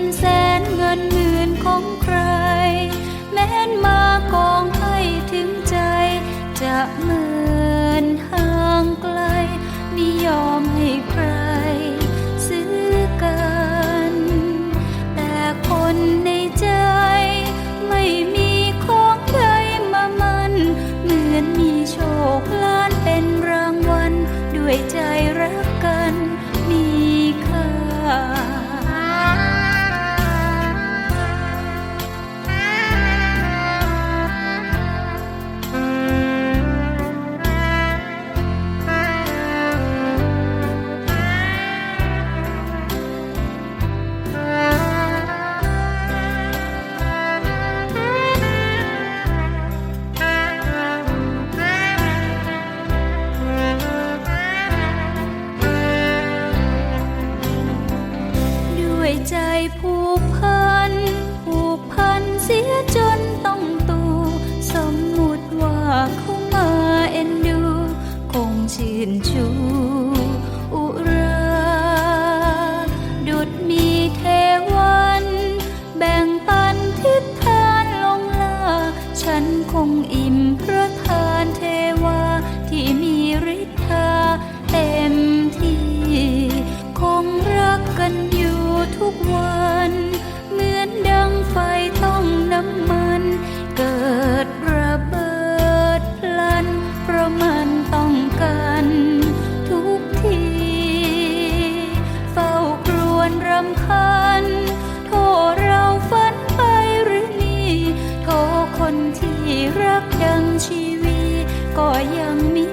นแสนเงินหมื่นของใคร แม้นมากองให้ถึงใจ จะเหมือนห่างไกลไม่ยอมให้ใคร ยใจผูกพัน ผูกพันเสียจนต้องตูสมมุติว่าเขามาเอ็นดู คงชื่นชูำคัญ โทษเราฝันไปหรือนี่โทษคนที่รักดังชีวีก็ยังมี